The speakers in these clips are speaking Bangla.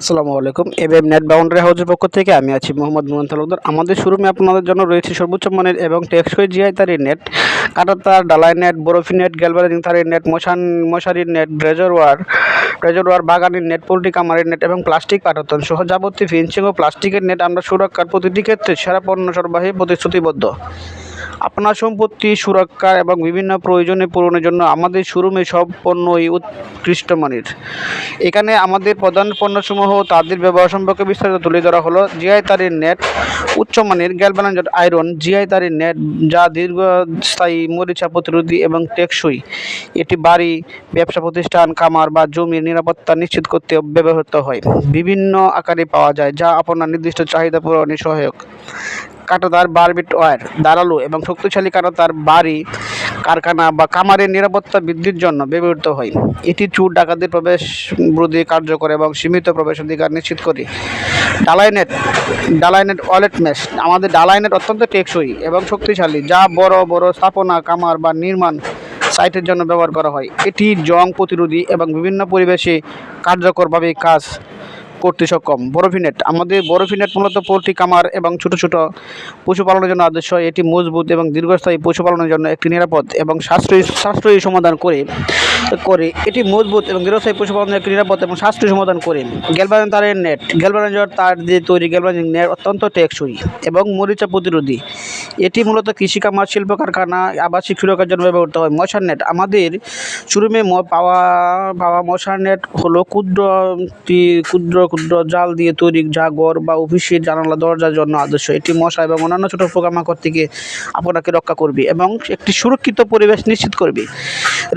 আসসালামু আলাইকুম। এবিএম নেট বাউন্ডারি হাউসের পক্ষ থেকে আমি আছি মোহাম্মদ মোহন তালুকদার। আমাদের শোরুমে আপনাদের জন্য রয়েছে সর্বোচ্চ মানের এবং টেকসই জিআই তারের নেট কাটার তার ডালাই নেট, বরফি নেট গ্যালবারিং তারের নেট, মশান, মশারির net, razor wire razor wire বাগানের নেট, পোলট্রি কামারের নেট এবং প্লাস্টিক পাঠাতন সহ যাবতীয় ফিনিশিং ও প্লাস্টিকের নেট আমরা সুরক্ষার প্রতিটি ক্ষেত্রে সেরা পণ্য সরবরাহে প্রতিশ্রুতিবদ্ধ। আপনার সম্পত্তি সুরক্ষা এবং বিভিন্ন প্রয়োজনে পূরণের জন্য আমাদের শোরুমে সব পণ্যই উৎকৃষ্ট মানের। এখানে আমাদের প্রধান পণ্যসমূহ তাদের ব্যবহার সম্পর্কে বিস্তারিত তুলে ধরা হলো। জিআই তারের নেট উচ্চমানের গ্যালভানাইজড আয়রন, জিআই তারের নেট যা দীর্ঘস্থায়ী মরিচা প্রতিরোধী এবং টেকসই। এটি বাড়ি, ব্যবসা প্রতিষ্ঠান, খামার বা জমির নিরাপত্তা নিশ্চিত করতে ব্যবহৃত হয়। বিভিন্ন আকারে পাওয়া যায়, যা আপনার নির্দিষ্ট চাহিদা পূরণে সহায়ক। কাঁটাতার বারবিট ওয়ার ধারালো এবং শক্তিশালী কাঁটাতার বাড়ি, কারখানা বা কামারের নিরাপত্তা বৃদ্ধির জন্য ব্যবহৃত হয়। এটি চুর, ডাকাতির প্রবেশ রোধে কার্যকর এবং সীমিত প্রবেশাধিকার নিশ্চিত করে। ডালাই নেট ডালাই নেট ওয়ালেট মেশ আমাদের ডালাই নেট অত্যন্ত টেকসই এবং শক্তিশালী, যা বড় বড় স্থাপনা কামার বা নির্মাণ সাইটের জন্য ব্যবহার করা হয়। এটি জং প্রতিরোধী এবং বিভিন্ন পরিবেশে কার্যকরভাবে কাজ করতে সক্ষম। বরফিনেট, আমাদের বরফিনেট মূলত পোলট্রি কামার এবং ছোট ছোট পশুপালনের জন্য আদর্শ। এটি মজবুত এবং দীর্ঘস্থায়ী পশুপালনের জন্য একটি নিরাপদ এবং সাশ্রয়ী সাশ্রয়ী সমাধান করে করে, এটি মজবুত এবং দীর্ঘস্থায়ী পশুপালনের নিরাপদ এবং সাশ্রয়ী সমাধান করে। গ্যালভারাইন তারের নেট গ্যালভারাইজার তার দিয়ে তৈরি গ্যালভারাইজিং নেট অত্যন্ত টেকসই এবং মরিচা প্রতিরোধী। এটি মূলত কৃষি কামার, শিল্প কারখানা, আবাসিক সুরক্ষার জন্য ব্যবহৃত হয়। মশার নেট, আমাদের শুরুমে পাওয়া পাওয়া মশার নেট হলো ক্ষুদ্র ক্ষুদ্র ক্ষুদ্র জাল দিয়ে তৈরি যা বা অফিসের জানালা দরজার জন্য আদর্শ। এটি মশা এবং অন্যান্য ছোটো পোকামাকড় থেকে আপনাকে রক্ষা করবে এবং একটি সুরক্ষিত পরিবেশ নিশ্চিত করবে।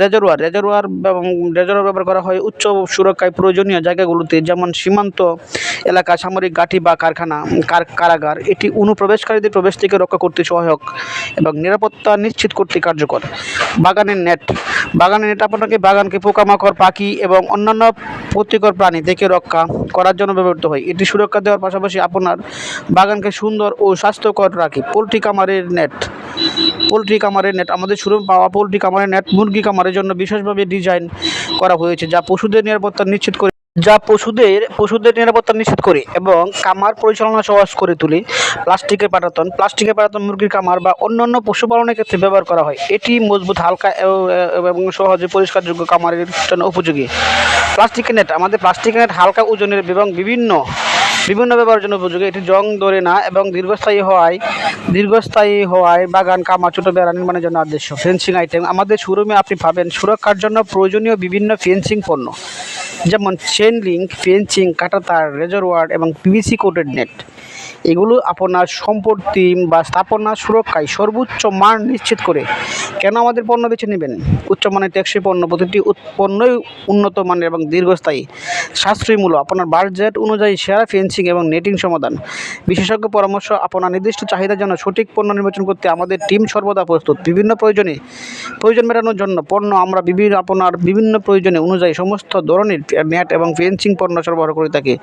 রেজারওয়ার রেজারওয়ার এবং রেজারওয়ার ব্যবহার করা হয়। উচ্চ সুরক্ষায় প্রয়োজনীয় জায়গাগুলোতে, যেমন সীমান্ত এলাকা, সামরিক ঘাঁটি বা কারখানা, কার, কারাগার। এটি অনুপ্রবেশকারীদের প্রবেশ থেকে রক্ষা করতে সহায়ক এবং নিরাপত্তা নিশ্চিত করতে কার্যকর। বাগানের নেট। বাগানের নেট আপনাকে বাগানকে পোকামাকড়, পাখি এবং অন্যান্য ক্ষতিকর প্রাণী থেকে রক্ষা করার জন্য ব্যবহৃত হয়। এটি সুরক্ষা দেওয়ার পাশাপাশি আপনার বাগানকে সুন্দর ও স্বাস্থ্যকর রাখে। পোলট্রি কামারের নেট। পোলট্রি কামারের নেট আমাদের শুরু পাওয়া পোলট্রি কামারের নেট মুরগি কামারের জন্য বিশেষভাবে ডিজাইন করা হয়েছে, যা পশুদের নিরাপত্তা নিশ্চিত করে, যা পশুদের পশুদের নিরাপত্তা নিশ্চিত করে এবং কামার পরিচালনা সহজ করে তুলে প্লাস্টিকের পাটাতন প্লাস্টিকের পাটাতন মুরগির কামার বা অন্যান্য পশুপালনের ক্ষেত্রে ব্যবহার করা হয়। এটি মজবুত, হালকা এবং সহজে পরিষ্কারযোগ্য কামারের জন্য উপযোগী। প্লাস্টিকের নেট আমাদের প্লাস্টিকের নেট হালকা ওজনের এবং বিভিন্ন বিভিন্ন ব্যবহারের জন্য উপযোগী। এটি জং ধরে না এবং দীর্ঘস্থায়ী হওয়ায় দীর্ঘস্থায়ী হওয়ায় বাগান কামা ছোটো বেড়া নির্মাণের জন্য আদর্শ। ফেন্সিং আইটেম আমাদের শোরুমে আপনি পাবেন সুরক্ষার জন্য প্রয়োজনীয় বিভিন্ন ফেন্সিং পণ্য, যেমন chain link fencing razor wire এবং পিভিসি কোটেড নেট এগুলো আপনার সম্পত্তি বা স্থাপনা সুরক্ষায় সর্বোচ্চ মান নিশ্চিত করে। কেন আমাদের পণ্য বেছে নেবেন? উচ্চমানের ট্যাক্সি পণ্য প্রতিটি উৎ- পণ্যই উন্নত মানের এবং দীর্ঘস্থায়ী। সাশ্রয়ী মূল্য আপনার বাজেট অনুযায়ী সেরা ফেন্সিং এবং নেটিং সমাধান। বিশেষজ্ঞ পরামর্শ, আপনার নির্দিষ্ট চাহিদার জন্য সঠিক পণ্য নির্বাচন করতে আমাদের টিম সর্বদা প্রস্তুত। বিভিন্ন প্রয়োজনে, প্রয়োজন মেটানোর জন্য পণ্য আমরা বিভিন্ন, আপনার বিভিন্ন প্রয়োজনে অনুযায়ী সমস্ত ধরনের নেট এবং ফেন্সিং পণ্য সরবরাহ করে থাকি।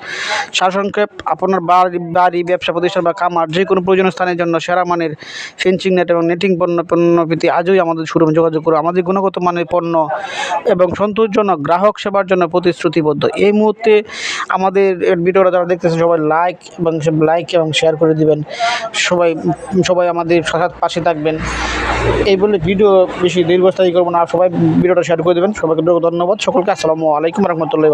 সারসংক্ষেপ, আপনার বাড়ি বাড়ি ব্যবসা প্রতিষ্ঠান বা খামার, যে কোনো প্রয়োজনীয় স্থানের জন্য সেরা মানের ফেন্সিং নেট এবং নেটিং পণ্য পণ্য পেতে আজই আমাদের শোরুমে যোগাযোগ করুন। আমাদের গুণগত মানের পণ্য এবং সন্তোষজনক গ্রাহক সেবার জন্য প্রতিশ্রুতিবদ্ধ। এই মুহূর্তে আমাদের ভিডিওটা যারা দেখতেছেন, সবাই লাইক এবং লাইক এবং শেয়ার করে দিবেন। সবাই সবাই আমাদের সাথে পাশে থাকবেন। এই বলে ভিডিও বেশি দীর্ঘস্থায়ী করব না সবাই ভিডিওটা শেয়ার করে দেবেন। সবাইকে ধন্যবাদ। সকলকে আসসালামু আলাইকুম রহমতুল্লাহ